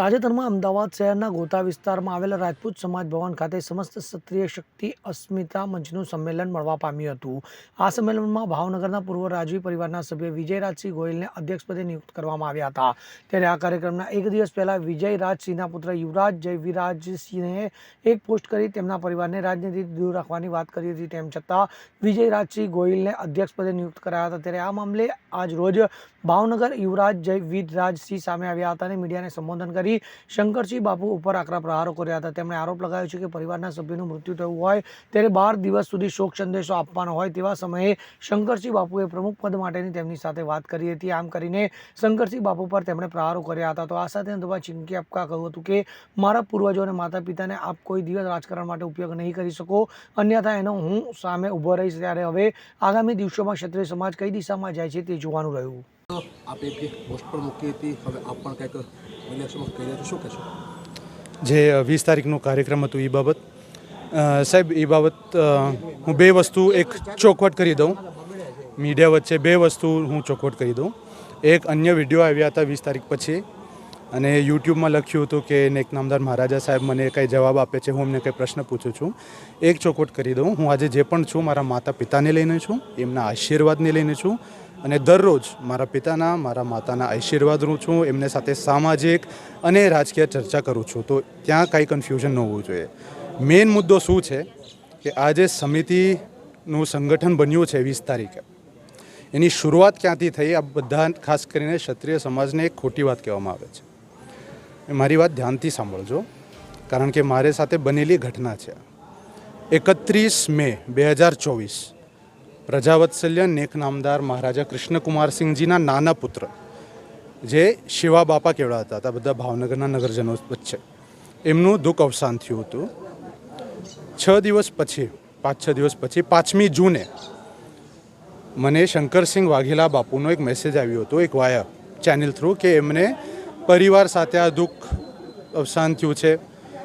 તાજેતરમાં અમદાવાદ શહેરના ગોતા વિસ્તારમાં આવેલા રાજપૂત સમાજ ભવન ખાતે સમસ્ત ક્ષત્રિય શક્તિ અસ્મિતા મંચનું સંમેલન મળવા પામ્યું હતું. આ સંમેલનમાં ભાવનગરના પૂર્વ રાજવી પરિવારના સભ્ય વિજયરાજસિંહ ગોયલને અધ્યક્ષપદે નિયુક્ત કરવામાં આવ્યા હતા. ત્યારે આ કાર્યક્રમના એક દિવસ પહેલા વિજયરાજસિંહના પુત્ર યુવરાજ જયવિરાજસિંહે એક પોસ્ટ કરી તેમના પરિવારને રાજનીતિથી દૂર રાખવાની વાત કરી હતી તેમ છતાં વિજયરાજસિંહ ગોયલને અધ્યક્ષપદે નિયુક્ત કરાયા હતા. ત્યારે આ મામલે આજ રોજ ભાવનગર યુવરાજ જયવિરાજસિંહ સામે આવ્યા હતા અને મીડિયાને સંબોધન કરી શંકરસિંહ બાપુ ઉપર આકરા પ્રહારો કર્યા હતા. તેમણે આરોપ લગાવ્યો છે કે પરિવારના સભ્યનું મૃત્યુ થયું હોય ત્યારે બાર દિવસ સુધી શોક સંદેશો આપવાનો હોય તેવા સમયે શંકરસિંહ બાપુએ પ્રમુખ પદ માટેની તેમની સાથે વાત કરી હતી. આમ કરીને શંકરસિંહ બાપુ પર તેમણે પ્રહારો કર્યા હતા. તો આ સાથે અંધવા ચીમકી આપવા કહ્યું હતું કે, મારા પૂર્વજો અને માતા પિતાને આપ કોઈ દિવસ રાજકારણ માટે ઉપયોગ નહીં કરી શકો. અન્યથા એનો હું સામે ઊભો રહીશ ત્યારે હવે આગામી દિવસોમાં ક્ષત્રિય સમાજ કઈ દિશામાં જાય છે તે જોવાનું રહ્યું. આપે પોસ્ટ પણ મૂકી હતી. હવે આપ પણ કંઈક જે વીસ તારીખનો કાર્યક્રમ હતું એ બાબત. સાહેબ એ બાબત હું બે વસ્તુ એક ચોખવટ કરી દઉં. મીડિયા વચ્ચે બે વસ્તુ હું ચોખવટ કરી દઉં. એક અન્ય વીડિયો આવ્યા હતા વીસ તારીખ પછી અને યુટ્યુબમાં લખ્યું હતું કે નેક નામદાર મહારાજા સાહેબ મને કંઈ જવાબ આપે છે, હું એમને કંઈ પ્રશ્ન પૂછું છું. એક ચોખવટ કરી દઉં. હું આજે જે પણ છું, મારા માતા પિતાને લઈને છું, એમના આશીર્વાદને લઈને છું. અને દરરોજ મારા પિતાના, મારા માતાના આશીર્વાદ હું છું, એમને સાથે સામાજિક અને રાજકીય ચર્ચા કરું છું. તો ત્યાં કાંઈ કન્ફ્યુઝન ન હોવું જોઈએ. મેઇન મુદ્દો શું છે કે આ જે સમિતિનું સંગઠન બન્યું છે વીસ તારીખે, એની શરૂઆત ક્યાંથી થઈ? આ બધા ખાસ કરીને ક્ષત્રિય સમાજને એક ખોટી વાત કહેવામાં આવે છે. મારી વાત ધ્યાનથી સાંભળજો, કારણ કે મારી સાથે બનેલી ઘટના છે. એકત્રીસ મે બે હજાર ચોવીસ પ્રજાવત્સલ્ય નેક નામદાર મહારાજા કૃષ્ણકુમારસિંહજીના નાના પુત્ર, જે શિવા બાપા કેવડા હતા. બધા ભાવનગરના નગરજનો વચ્ચે. એમનું દુઃખ અવસાન થયું હતું. છ દિવસ પછી, પાંચ, છ દિવસ પછી, પાંચમી જૂને મને શંકરસિંહ વાઘેલા બાપુનો એક મેસેજ આવ્યો હતો, એક વાયા ચેનલ થ્રુ કે એમને પરિવાર સાથે આ દુઃખ અવસાન થયું છે.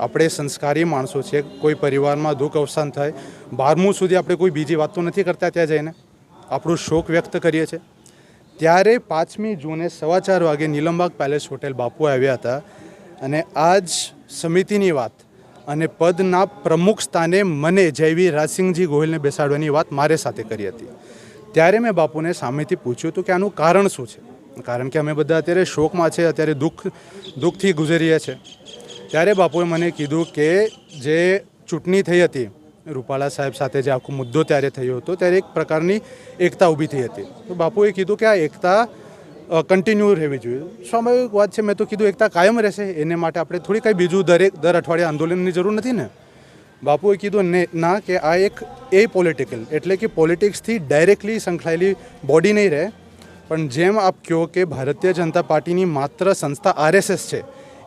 આપણે સંસ્કારી માણસો છીએ, કોઈ પરિવારમાં દુઃખ અવસાન થાય, બારમું સુધી આપણે કોઈ બીજી વાત તો નથી કરતા ત્યાં જઈને. આપણું શોક વ્યક્ત કરીએ છીએ. ત્યારે પાંચમી જૂને સવા ચાર વાગે નીલમબાગ પેલેસ હોટેલ બાપુ આવ્યા હતા અને આ જ સમિતિની વાત અને પદના પ્રમુખ સ્થાને મને જયવી રાજસિંહજી ગોહિલને બેસાડવાની વાત મારે સાથે કરી હતી. ત્યારે મેં બાપુને સામેથી પૂછ્યું હતું કે આનું કારણ શું છે? કારણ કે અમે બધા અત્યારે શોકમાં છે, અત્યારે દુઃખ, દુઃખથી ગુજરીએ છીએ. ત્યારે બાપુએ મને કીધું કે જે ચૂંટણી થઈ હતી, રૂપાલા સાહેબ સાથે જે આખો મુદ્દો ત્યારે થયો હતો, ત્યારે એક પ્રકારની એકતા ઊભી થઈ હતી. તો બાપુએ કીધું કે આ એકતા કન્ટિન્યુ રહેવી જોઈએ. સ્વાભાવિક વાત છે, મેં તો કીધું એકતા કાયમ રહેશે, એને માટે આપણે થોડી કંઈ બીજું દરેક, દર અઠવાડિયે આંદોલનની જરૂર નથી ને. બાપુએ કીધું ને, ના, કે આ એક એ પોલિટિકલ એટલે કે પોલિટિક્સથી ડાયરેક્ટલી સંકળાયેલી બોડી નહીં રહે. પણ જેમ આપ કહો કે ભારતીય જનતા પાર્ટીની માત્ર સંસ્થા આરએસએસ છે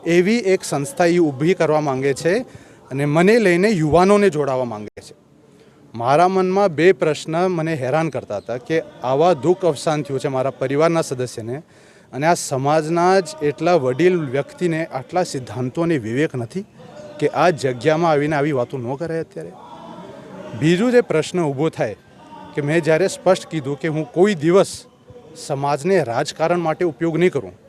એવી એક સંસ્થા એ ઊભી કરવા માંગે છે અને મને લઈને યુવાનોને જોડાવા માંગે છે. મારા મનમાં બે પ્રશ્ન મને હેરાન કરતા હતા કે આવા દુઃખ અવસાન થયું છે મારા પરિવારના સદસ્યને અને આ સમાજના જ એટલા વડીલ વ્યક્તિને આટલા સિદ્ધાંતોને વિવેક નથી કે આ જગ્યામાં આવીને આવી વાતો ન કરે અત્યારે? બીજું જે પ્રશ્ન ઊભો થાય કે મેં જ્યારે સ્પષ્ટ કીધું કે હું કોઈ દિવસ સમાજને રાજકારણ માટે ઉપયોગ નહીં કરું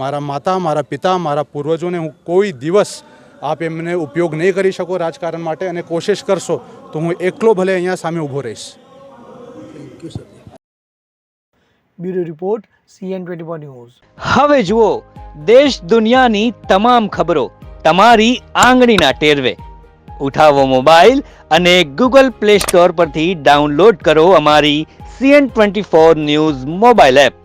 મારા માતા મારા પિતા મારા પૂર્વજોને હું કોઈ દિવસ આપ એમને ઉપયોગ નહીં કરી શકો રાજકારણ માટે અને કોશિશ કરશો તો હું એકલો ભલે અહીંયા સામે ઊભો રહીશ. Thank you sir bureau report CN twenty four news. હવે જુઓ દેશ દુનિયાની તમામ ખબરો તમારી આંગળીના ટેરવે. ઉઠાવો મોબાઈલ અને ગૂગલ પ્લે સ્ટોર પરથી ડાઉનલોડ કરો અમારી CN twenty four news mobile app.